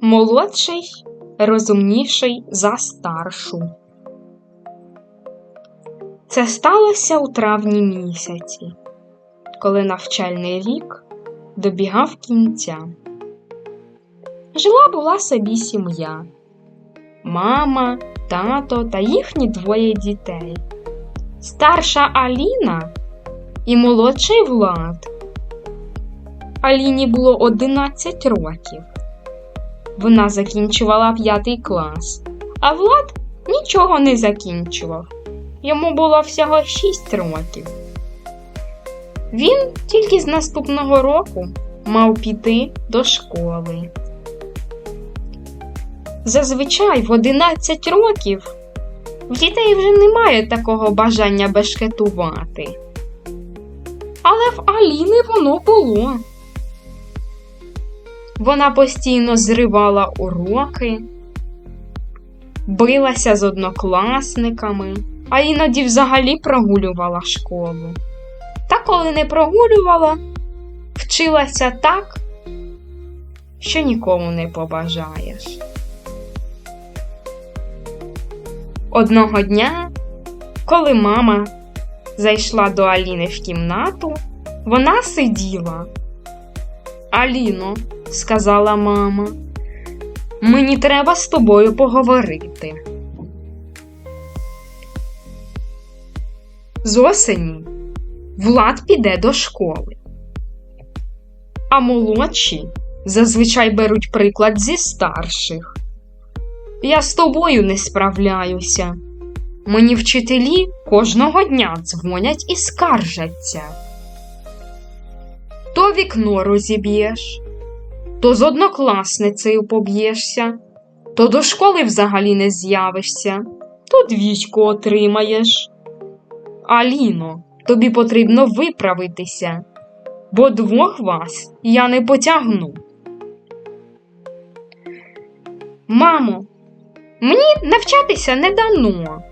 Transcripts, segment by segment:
молодший розумніший за старшу. Це сталося у травні місяці, коли навчальний рік добігав кінця. Жила була собі сім'я, мама, тато та їхні двоє дітей. Старша Аліна і молодший Влад. Аліні було 11 років. Вона закінчувала п'ятий клас, а Влад нічого не закінчував. Йому було всього 6 років. Він тільки з наступного року мав піти до школи. Зазвичай в 11 років в дітей вже немає такого бажання бешкетувати. Але в Аліни воно було. Вона постійно зривала уроки, билася з однокласниками, а іноді взагалі прогулювала школу. Та коли не прогулювала, вчилася так, що нікому не побажаєш. Одного дня, коли мама зайшла до Аліни в кімнату, вона сиділа. Аліно, сказала мама, мені треба з тобою поговорити. З осені Влад піде до школи, а молодші зазвичай беруть приклад зі старших. Я з тобою не справляюся. Мені вчителі кожного дня дзвонять і скаржаться. То вікно розіб'єш, то з однокласницею поб'єшся, то до школи взагалі не з'явишся, то двічку отримаєш. Аліно, тобі потрібно виправитися, бо двох вас я не потягну. Мамо, Мені навчатися не дано,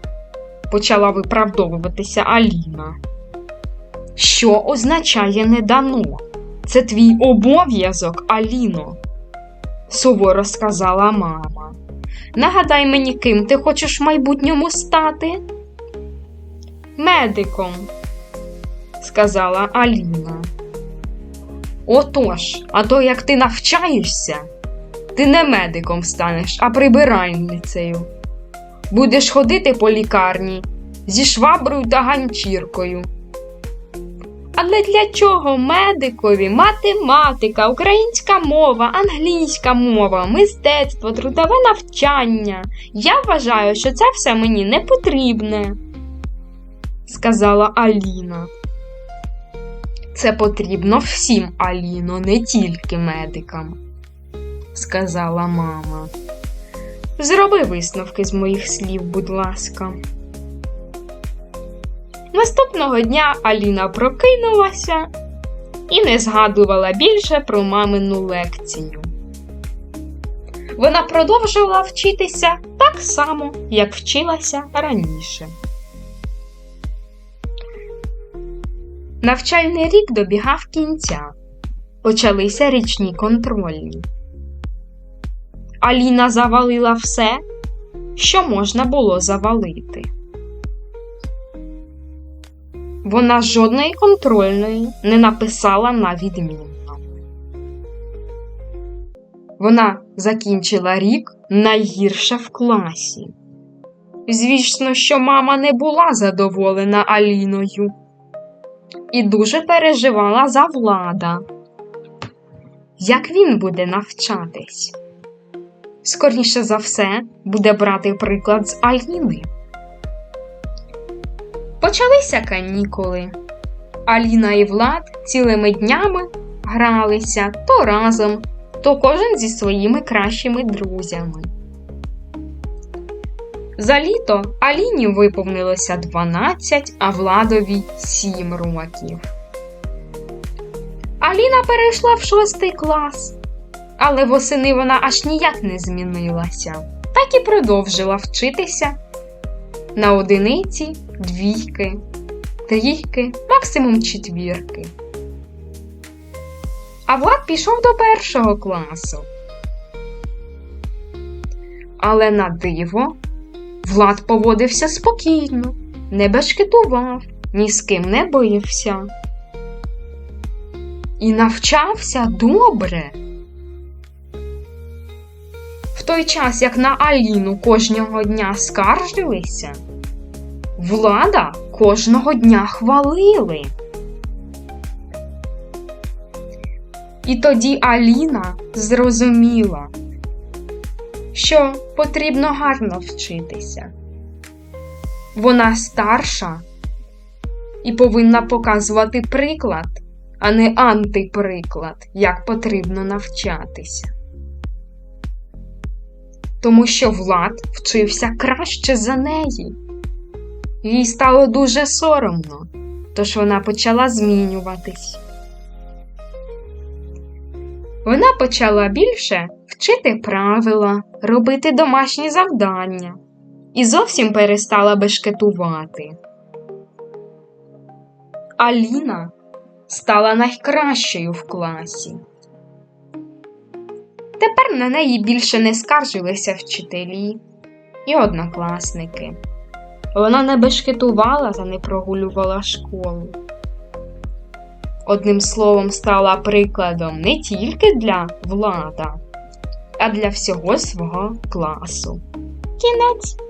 почала виправдовуватися Аліна. Що означає не дано? Це твій обов'язок, Аліно, суворо сказала мама. Нагадай мені, ким ти хочеш в майбутньому стати? Медиком, сказала Аліна. Отож, а то як ти навчаєшся, ти не медиком станеш, а прибиральницею. Будеш ходити по лікарні зі шваброю та ганчіркою. Але для чого медикові математика, українська мова, англійська мова, мистецтво, трудове навчання? Я вважаю, що це все мені не потрібне, сказала Аліна. Це потрібно всім, Аліно, не тільки медикам сказала мама. Зроби висновки з моїх слів, будь ласка. Наступного дня Аліна прокинулася і не згадувала більше про мамину лекцію. Вона продовжувала вчитися так само, як вчилася раніше. Навчальний рік добігав кінця. Почалися річні контрольні. Аліна завалила все, що можна було завалити. Вона жодної контрольної не написала на відмінно. Вона закінчила рік найгірше в класі. Звісно, що мама не була задоволена Аліною і дуже переживала за влада. Як він буде навчатись? скоріше за все, буде брати приклад з Аліни. Почалися канікули. Аліна і Влад цілими днями гралися то разом, то кожен зі своїми кращими друзями. За літо Аліні виповнилося 12, а Владові 7 років. Аліна перейшла в шостий клас але восени вона аж ніяк не змінилася, так і продовжила вчитися на одиниці, двійки, трійки, максимум четвірки. А Влад пішов до першого класу. Але на диво Влад поводився спокійно, не бешкетував, ні з ким не бився. І навчався добре. В той час, як на Аліну кожного дня скаржилися, влада кожного дня хвалили. І тоді Аліна зрозуміла, що потрібно гарно вчитися. Вона старша і повинна показувати приклад, а не антиприклад, як потрібно навчатися. Тому що Влад вчився краще за неї. Їй стало дуже соромно, тож вона почала змінюватись. Вона почала більше вчити правила, робити домашні завдання і зовсім перестала бешкетувати. Аліна стала найкращою в класі. Тепер на неї більше не скаржилися вчителі і однокласники. Вона не бешкетувала та не прогулювала школу. Одним словом, стала прикладом не тільки для влада, а для всього свого класу. Кінець.